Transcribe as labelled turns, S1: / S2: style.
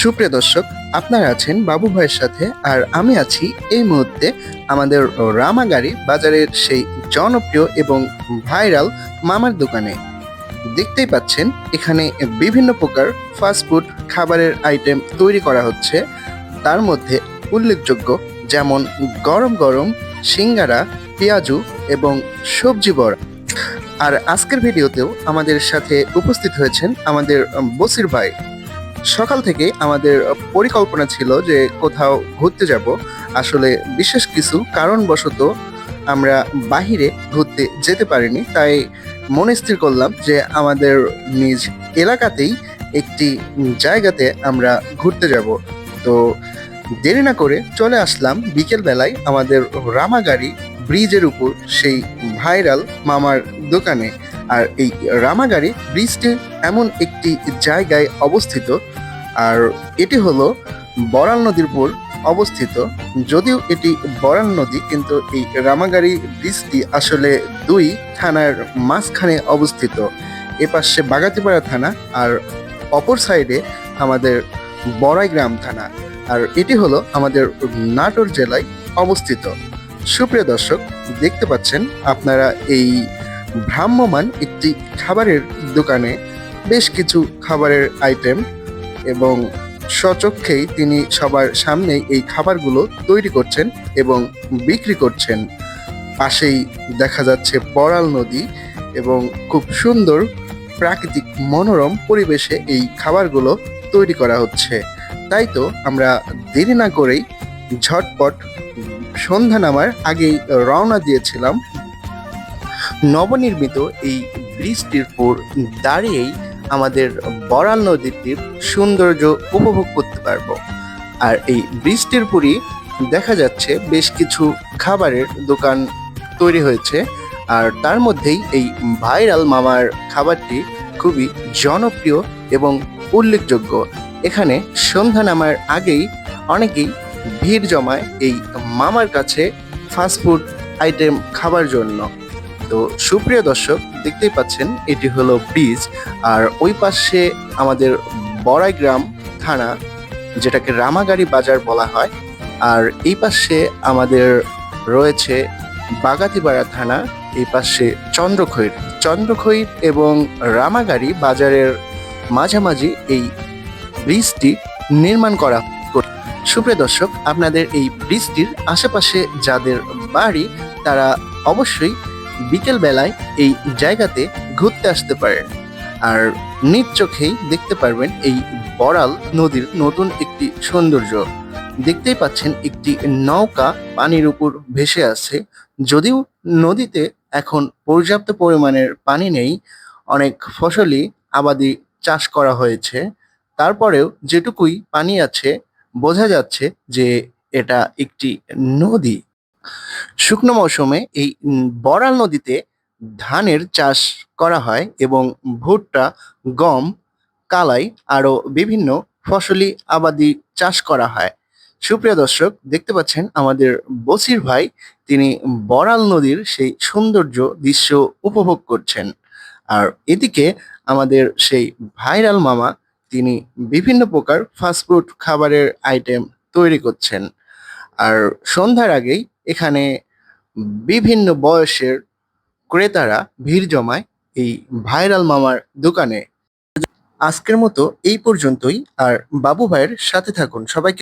S1: সুপ্রিয় দর্শক, আপনারা আছেন বাবু ভাইয়ের সাথে আর আমি আছি এই মুহূর্তে আমাদের রামাগাড়ি বাজারের সেই জনপ্রিয় এবং ভাইরাল মামার দোকানে। দেখতেই পাচ্ছেন, এখানে বিভিন্ন প্রকার ফাস্টফুড খাবারের আইটেম তৈরি করা হচ্ছে। তার মধ্যে উল্লেখযোগ্য যেমন গরম গরম সিঙ্গারা, পেঁয়াজু এবং সবজি বড়া। আর আজকের ভিডিওতেও আমাদের সাথে উপস্থিত হয়েছেন আমাদের বসির ভাই। সকাল থেকে আমাদের পরিকল্পনা ছিল যে কোথাও ঘুরতে যাব। আসলে বিশেষ কিছু কারণবশত আমরা বাহিরে ঘুরতে যেতে পারিনি। তাই মনে স্থির করলাম যে আমাদের নিজ এলাকাতেই একটি জায়গাতে আমরা ঘুরতে যাব। তো দেরি না করে চলে আসলাম। বিকেল বেলায় আমাদের রামাগাড়ি ব্রিজের উপর, সেই ভাইরাল মামার দোকানে। আর এই রামাগাড়ি ব্রিজটি এমন একটি জায়গায় অবস্থিত, আর এটি হলো বরাল নদীর উপর অবস্থিত। যদিও এটি বরাল নদী, কিন্তু এই রামাগাড়ি ব্রিজটি আসলে দুই থানার মাঝখানে অবস্থিত। এ পাশে বাগাতিপাড়া থানা আর অপর সাইডে আমাদের বড়াইগ্রাম থানা। আর এটি হলো আমাদের নাটোর জেলায় অবস্থিত। সুপ্রিয় দর্শক, দেখতে পাচ্ছেন আপনারা এই ভ্রাম্যমান একটি খাবারের দোকানে বেশ কিছু খাবারের আইটেম এবং স্বচক্ষেই তিনি সবার সামনেই এই খাবারগুলো তৈরি করছেন এবং বিক্রি করছেন। পাশেই দেখা যাচ্ছে বড়াল নদী এবং খুব সুন্দর প্রাকৃতিক মনোরম পরিবেশে এই খাবারগুলো তৈরি করা হচ্ছে। তাই তো আমরা দেরি না করেই ঝটপট সন্ধ্যা নামার আগেই রওনা দিয়েছিলাম নবনির্মিত এই ব্রিজটির উপর দাঁড়িয়েই আমাদের বড়াল নদীটির সৌন্দর্য উপভোগ করতে পারব। আর এই ব্রিজটির উপরই দেখা যাচ্ছে বেশ কিছু খাবারের দোকান তৈরি হয়েছে। আর তার মধ্যেই এই ভাইরাল মামার খাবারটি খুবই জনপ্রিয় এবং উল্লেখযোগ্য। এখানে সন্ধ্যা নামার আগেই অনেকেই ভিড় জমায় এই মামার কাছে ফাস্টফুড আইটেম খাবার জন্য। তো সুপ্রিয় দর্শক, দেখতেই পাচ্ছেন, এটি হলো ব্রিজ, আর ওই পাশে আমাদের বড়াইগ্রাম থানা, যেটাকে রামাগাড়ি বাজার বলা হয়, আর এই পাশে আমাদের রয়েছে বাগাতিপাড়া থানা, এই পাশে চন্দ্রখৈর। চন্দ্রখৈর এবং রামাগাড়ি বাজারের মাঝামাঝি এই ব্রিজটি নির্মাণ করা সুপ্রিয় দর্শক, আপনাদের এই ব্রিজটির আশেপাশে যাদের বাড়ি, তারা অবশ্যই বিকেল বেলায় এই জায়গাতে ঘুরতে আসতে পারেন। আর নিজ চোখেই দেখতে পারবেন এই বড়াল নদীর নতুন একটি সৌন্দর্য। দেখতেই পাচ্ছেন একটি নৌকা পানির উপর ভেসে আছে যদিও নদীতে এখন পর্যাপ্ত পরিমাণের পানি নেই, অনেক ফসলই আবাদি চাষ করা হয়েছে। তারপরেও যেটুকুই পানি আছে, বোঝা যাচ্ছে যে এটা একটি নদী। শুকনো মৌসুমে এই বড়াল নদীতে ধানের চাষ করা হয় এবং ভুট্টা, গম, কালাই আরও বিভিন্ন ফসলি আবাদি চাষ করা হয়। সুপ্রিয় দর্শক, দেখতে পাচ্ছেন আমাদের বসির ভাই, তিনি বড়াল নদীর সেই সৌন্দর্য দৃশ্য উপভোগ করছেন। আর এদিকে আমাদের সেই ভাইরাল মামা, তিনি বিভিন্ন প্রকার ফাস্টফুড খাবারের আইটেম তৈরি করছেন। আর সন্ধ্যার আগেই এখানে বিভিন্ন বয়সের ক্রেতারা ভিড় জমায় এই ভাইরাল মামার দোকানে। আজকের মতো এই পর্যন্তই, আর বাবু ভাইয়ের সাথে থাকুন। সবাইকে